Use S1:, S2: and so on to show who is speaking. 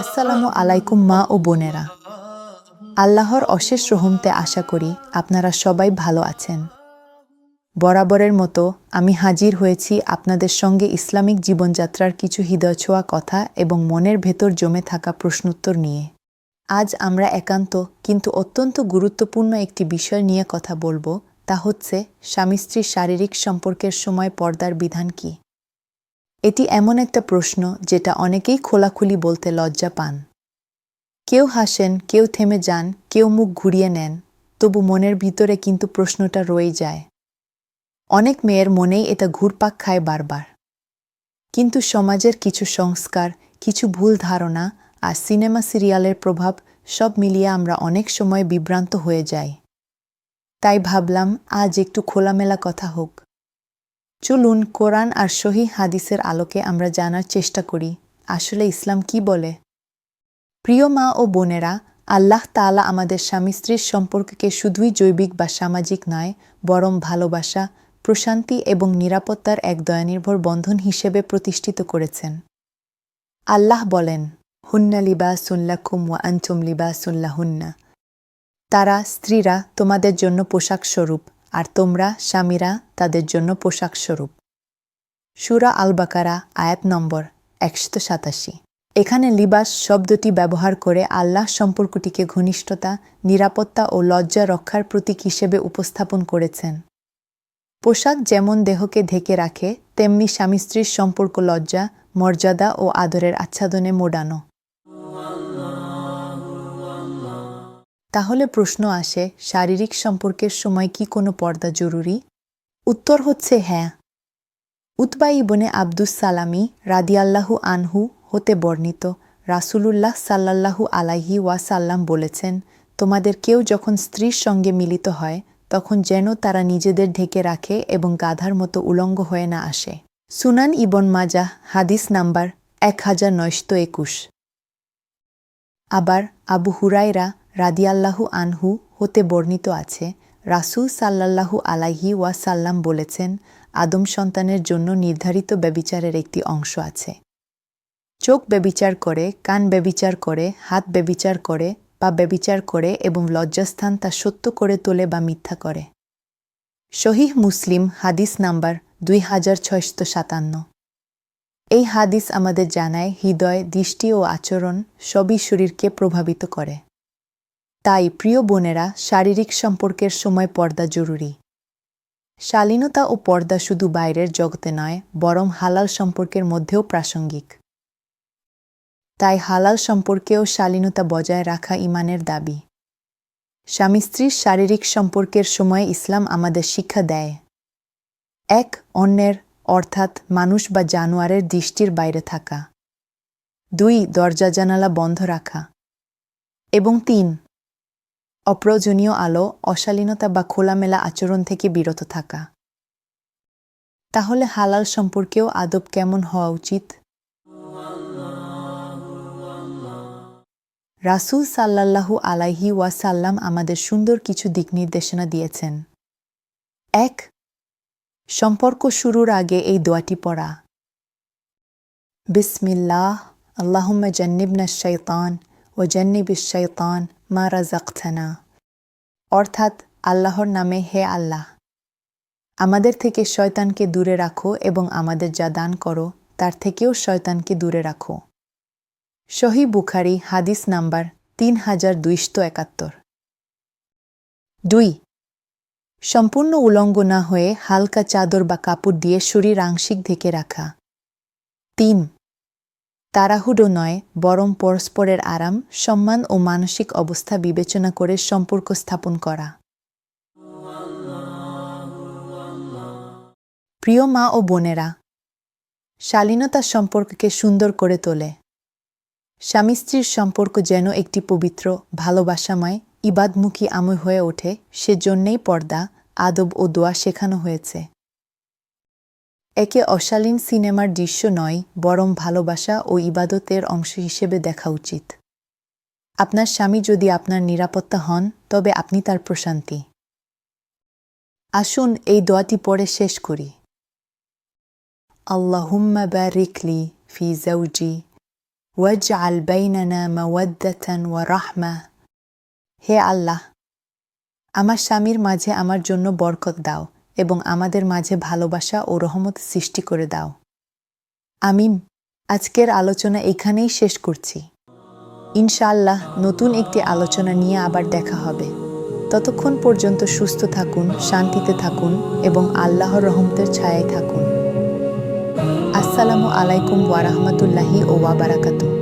S1: আসসালামু আলাইকুম মা ও বোনেরা। আল্লাহর অশেষ রহমতে আশা করি আপনারা সবাই ভালো আছেন। বরাবরের মতো আমি হাজির হয়েছি আপনাদের সঙ্গে ইসলামিক জীবনযাত্রার কিছু হৃদয় ছোঁয়া কথা এবং মনের ভেতর জমে থাকা প্রশ্নোত্তর নিয়ে। আজ আমরা একান্ত কিন্তু অত্যন্ত গুরুত্বপূর্ণ একটি বিষয় নিয়ে কথা বলব, তা হচ্ছে স্বামী স্ত্রীর শারীরিক সম্পর্কের সময় পর্দার বিধান কী? এটি এমন একটা প্রশ্ন যেটা অনেকেই খোলাখুলি বলতে লজ্জা পান। কেউ হাসেন, কেউ থেমে যান, কেউ মুখ ঘুরিয়ে নেন, তবু মনের ভিতরে কিন্তু প্রশ্নটা রয়ে যায়। অনেক মেয়ের মনেই এটা ঘুরপাক খায় বারবার। কিন্তু সমাজের কিছু সংস্কার, কিছু ভুল ধারণা আর সিনেমা সিরিয়ালের প্রভাব সব মিলিয়ে আমরা অনেক সময় বিভ্রান্ত হয়ে যাই। তাই ভাবলাম, আজ একটু খোলামেলা কথা হোক। চলুন কোরআন আর সহি হাদিসের আলোকে আমরা জানার চেষ্টা করি। আসলে ইসলাম কি বলে? প্রিয় মা ও বোনেরা, আল্লাহ তাআলা আমাদের স্বামী স্ত্রীর সম্পর্ককে শুধুই জৈবিক বা সামাজিক নয়, বরং ভালোবাসা, প্রশান্তি এবং নিরাপত্তার এক দয়ানির্ভর বন্ধন হিসেবে প্রতিষ্ঠিত করেছেন। আল্লাহ বলেন, হুন্না লিবাসুল্লাকুম ওয়া আনতুম লিবাসুল্লাহুন্না তারা, স্ত্রীরা, তোমাদের জন্য পোশাক স্বরূপ আর তোমরা, স্বামীরা, তাদের জন্য পোশাক স্বরূপ। সুরা আল বাকারা আয়াত নম্বর একশত সাতাশি। এখানে লিবাস শব্দটি ব্যবহার করে আল্লাহ সম্পর্কটিকে ঘনিষ্ঠতা, নিরাপত্তা ও লজ্জা রক্ষার প্রতীক হিসেবে উপস্থাপন করেছেন। পোশাক যেমন দেহকে ঢেকে রাখে, তেমনি স্বামী স্ত্রীর সম্পর্ক লজ্জা, মর্যাদা ও আদরের আচ্ছাদনে মোড়ানো। তাহলে প্রশ্ন আসে, শারীরিক সম্পর্কের সময় কি কোনো পর্দা জরুরি? উত্তর হচ্ছে হ্যাঁ। উতবা ইবনে আব্দুস সালামি রাদিয়াল্লাহু আনহু হতে বর্ণিত, রাসূলুল্লাহ সাল্লাল্লাহু আলাইহি ওয়াসাল্লাম বলেছেন, তোমাদের কেউ যখন স্ত্রীর সঙ্গে মিলিত হয়, তখন যেন তারা নিজেদের ঢেকে রাখে এবং গাধার মতো উলঙ্গ হয়ে না আসে। সুনান ইবন মাজা হাদিস নাম্বার এক হাজার নয়শত একুশ। আবার আবু হুরাইরা রাদিয়াল্লাহু আনহু হতে বর্ণিত আছে, রাসূল সাল্লাল্লাহু আলাইহি ওয়াসাল্লাম বলেছেন, আদম সন্তানের জন্য নির্ধারিত ব্যবিচারের একটি অংশ আছে। চোখ ব্যবিচার করে, কান ব্যবিচার করে, হাত ব্যবিচার করে, পা ব্যবিচার করে এবং লজ্জাস্থান তা সত্য করে তোলে বা মিথ্যা করে। শহীহ মুসলিম হাদিস নাম্বার দুই হাজার ছয়শত সাতান্ন। এই হাদিস আমাদের জানায় হৃদয়, দৃষ্টি ও আচরণ সবই শরীরকে প্রভাবিত করে। তাই, প্রিয় বোনেরা, শারীরিক সম্পর্কের সময় পর্দা জরুরি। শালীনতা ও পর্দা শুধু বাইরের জগতে নয়, বরং হালাল সম্পর্কের মধ্যেও প্রাসঙ্গিক। তাই হালাল সম্পর্কেও শালীনতা বজায় রাখা ইমানের দাবি। স্বামী স্ত্রীর শারীরিক সম্পর্কের সময় ইসলাম আমাদের শিক্ষা দেয়। এক, অন্যের, অর্থাৎ মানুষ বা জানোয়ারের দৃষ্টির বাইরে থাকা। দুই, দরজা জানালা বন্ধ রাখা। এবং তিন অপ্রয়োজনীয় আলো, অশালীনতা বা খোলামেলা আচরণ থেকে বিরত থাকা। তাহলে হালাল সম্পর্কেও আদব কেমন হওয়া উচিত? রাসূল সাল্লাল্লাহু আলাইহি ওয়াসাল্লাম আমাদের সুন্দর কিছু দিক নির্দেশনা দিয়েছেন। এক, সম্পর্ক শুরুর আগে এই দোয়াটি পড়া। বিসমিল্লাহ, আল্লাহুম্মা জান্নিবনা শৈতান ও জান্নিবিস শৈতান মা রাজাকথানা অর্থাৎ আল্লাহর নামে হে আল্লাহ, আমাদের থেকে শয়তানকে দূরে রাখো এবং আমাদের যা দান করো, তার থেকেও শয়তানকে দূরে রাখো। শহী বুখারি, হাদিস নাম্বার তিন হাজার দুইশত একাত্তর। দুই, সম্পূর্ণ উলঙ্গ না হয়ে হালকা চাদর বা কাপড় দিয়ে শরীর আংশিক ঢেকে রাখা। তিন তাড়াহুড়ো নয়, বরং পরস্পরের আরাম, সম্মান ও মানসিক অবস্থা বিবেচনা করে সম্পর্ক স্থাপন করা। প্রিয় মা ও বোনেরা, শালীনতা সম্পর্ককে সুন্দর করে তোলে। স্বামী স্ত্রীর সম্পর্ক যেন একটি পবিত্র, ভালোবাসাময়, ইবাদমুখী আময় হয়ে ওঠে, সেজন্যেই পর্দা, আদব ও দোয়া শেখানো হয়েছে। একে অশালীন সিনেমার দৃশ্য নয়, বরং ভালোবাসা ও ইবাদতের অংশ হিসেবে দেখা উচিত। আপনার স্বামী যদি আপনার নিরাপত্তা হন, তবে আপনি তার প্রশান্তি। আসুন, এই দোয়াটি পরে শেষ করি। আল্লাহুম্মা বারিক লি ফি জাওজি ওয়াজআল বাইনানা মাওয়াদ্দাতান ওয়া রাহমা। হে আল্লাহ, আমার স্বামীর মাঝে আমার জন্য বরকত দাও। এবং আমাদের মাঝে ভালোবাসা ও রহমত সৃষ্টি করে দাও। আমি আজকের আলোচনা এখানেই শেষ করছি। ইনশাআল্লাহ নতুন একটি আলোচনা নিয়ে আবার দেখা হবে। ততক্ষণ পর্যন্ত সুস্থ থাকুন, শান্তিতে থাকুন এবং আল্লাহর রহমতের ছায়ায় থাকুন। আসসালামু আলাইকুম ওয়ারাহমাতুল্লাহি ও ওয়াবারাকাতুহ